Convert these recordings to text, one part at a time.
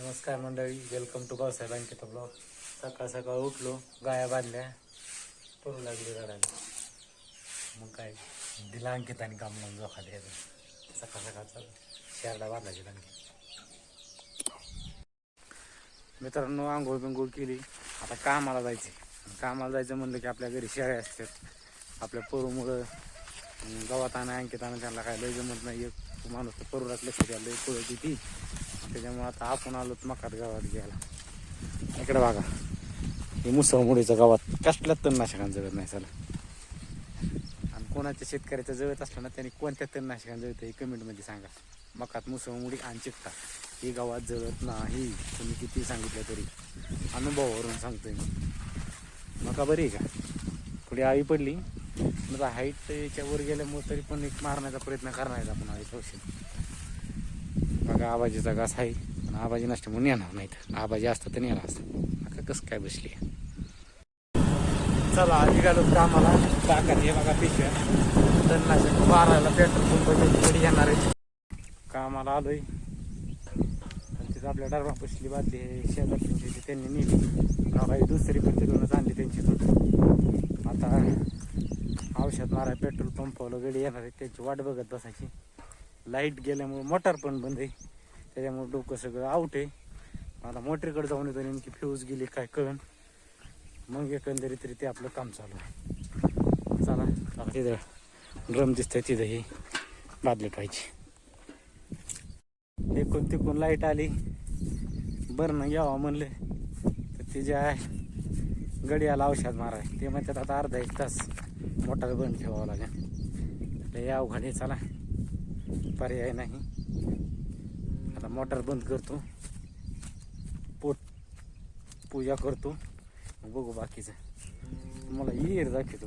नमस्कार मंडळी welcome to पावसाहेब बँकेचा ब्लॉग सकाळ सकाळ उठलो गाया बांधल्या पडू लागली रडायला. मग काय दिला अंकित आणि काम लावून जोखा द्यायचं सकाळ सकाळचा शेरडा बांधायची आणखी. मित्रांनो आंघोळ बिंघोळ केली. आता कामाला जायचे कामाला जायचं म्हणलं की आपल्या घरी शेळ्या असतात. आपल्या पोरूमुळं अं, आणि आणा अंकित आणा त्यांना काय लय जमत नाही एक माणूस तर परुरात लक्ष द्यायला लय पळत ती. त्याच्यामुळे आता आपण आलो मकात गावात घ्यायला. इकडे बघा. हे मुसळमुडीचं गावात कसल्याच तणनाशकांचं जळत नाही चला आणि कोणाच्या शेतकऱ्याचं जळत असलं ना त्यांनी कोणत्या तणनाशकांचं जळतं हे कमेंटमध्ये सांगा. मकात मुसळमुडी आणि चिकटा हे गावात जळत नाही. तुम्ही किती सांगितलं तरी. अनुभवावरून सांगतोय मी. मका बरी आहे का? पुढे आळी पडली. मग हाईट याच्यावर गेल्यामुळे तरी पण एक मारण्याचा प्रयत्न करणार आपण आळी औषध का आबाजीचा घास आहे. पण आबाजी म्हणून येणार नाहीत. आबाजी असतं तर येणार असतं. आता कसं काय बसली? चला निघालो कामाला. टाकत हे बघा पिशव्या. तणनाशक बाराला पेट्रोल पंप कधी येणार आहे. कामाला आलोय. तिथं आपल्या डरबा पसली बादली. आहे शेजारची त्यांनी नेली. बघा दुसरी पण तिथूनच आणली त्यांची दूध आता औषध मारा पेट्रोल पंपावलं गडी येणार आहे त्यांची वाट बघत बसायची. लाइट गेल्यामुळे मोटार पण बंद आहे. त्याच्यामुळे डोकं सगळं आउट आहे. मला मोटरीकडे जाऊन येतो नेमकी फ्यूज गेली काय कळण. मग एकंदरीत ते आपलं काम चालू आहे. चला आता तिथं ड्रम दिसतंय तिथं ही बादली पाहिजे एकूण तिकून लाइट आली. बरं ना यावं म्हणले. तर तिच्या गडियाला औषध माराय. ते म्हणतात आता अर्धा एक तास मोटार बंद ठेवावं लागेल. लय अवघड आहे चला. पर्याय नाही. आता मोटार बंद करतो. पोट पूजा करतो. बघू बाकीचं. मला येर दाखवतो.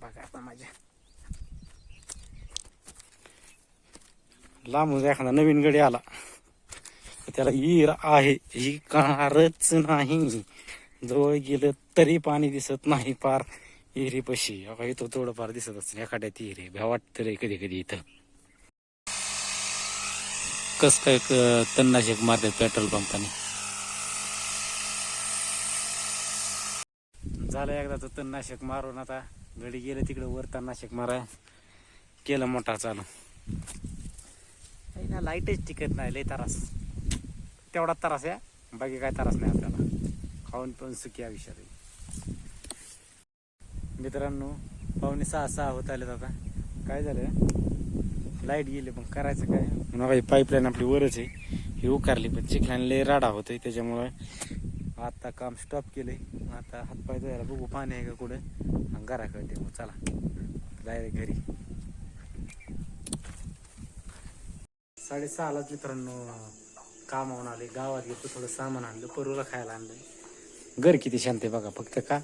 बघा आता माझ्या लांबून एखादा नवीन गडी आला. तर त्याला ईर आहे. ही कारच नाही. जवळ गेलं तरी पाणी दिसत नाही पार. हिरी पशी अगं इथं थोडंफार दिसत असतं एखाद्यात इरे भ्या वाटतं रे कधी कधी इथं. कस काय तणनाशक मारतात पेट्रोल पंपाने? झालं एकदा तर तणनाशक मारून आता घडी गेलं तिकडे वर तणनाशक माराय. केलं मोठा चालू. ना लाईटच टिकत नाही लय तरास. तेवढा तरास या बाकी काय तरास नाही आपल्याला. खाऊन पण सुखी आयुष्यात. आहे. मित्रांनो पाहुणे सहा सहा होत आले आता. काय झालं? लाइट गेली पण करायचं काय? मग पाईपलाईन आपली वरच आहे. ही उकारली पण चिखलाने लय राडा होतोय त्याच्यामुळे आता काम स्टॉप केले आता हातपाय धुवायला बघू पाणी आहे का कुठं? घराकडे मग चला. डायरेक्ट घरी. साडेसहालाच मित्रांनो कामावून आले गावात गेलो थोडं सामान आणलं परूला खायला आणलं. घर किती शांत आहे बघा फक्त का?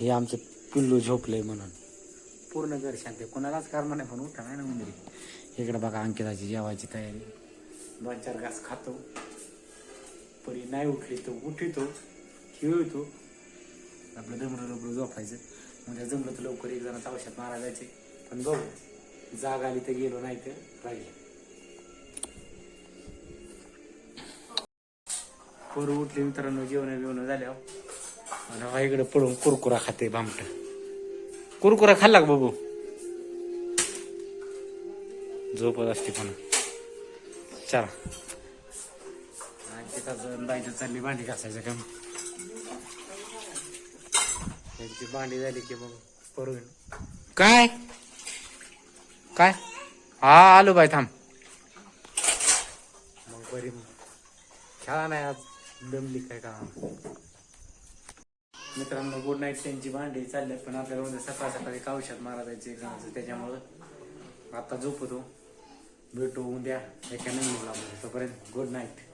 हे आमचं पिल्लू झोपलंय म्हणून. पूर्ण घर शांत आहे कोणालाच कारण नाही पण उठा नाही ना उंदरी. इकडे बघा अंकिताची जेवायची तयारी. दोन चार घास खातो. परी नाही उठली तर उठितो खेळतो. आपलं दमडं लवकर झोपायचं. म्हणजे जमलं तर लवकर एक जणाचं औषध मारा जायचे. पण बघू जाग आली तर गेलो नाही तर राहिले. पोरं उठले मित्रांनो जेवण बिवणं झाल्यावर आणि इकडे पडून कुरकुरा खाते भामटं कुरकुरा खाल्ला का बाबू. झोपत असते पण. चला. बायचं चालली भांडी घासायचं काम त्यांची भांडी झाली की मग परून काय? काय? हा आलो बाय थांब. मग बरी मग. खेळा नाही आज दमली काय का? मित्रांनो गुड नाईट त्यांची भांडी चालल्यात पण आपल्याला उद्या सकाळ सकाळी एक औषध मारा जायचं एक्झामचं त्याच्यामुळं आता झोपतो. भेटू उद्या एका नवीन तोपर्यंत गुड नाईट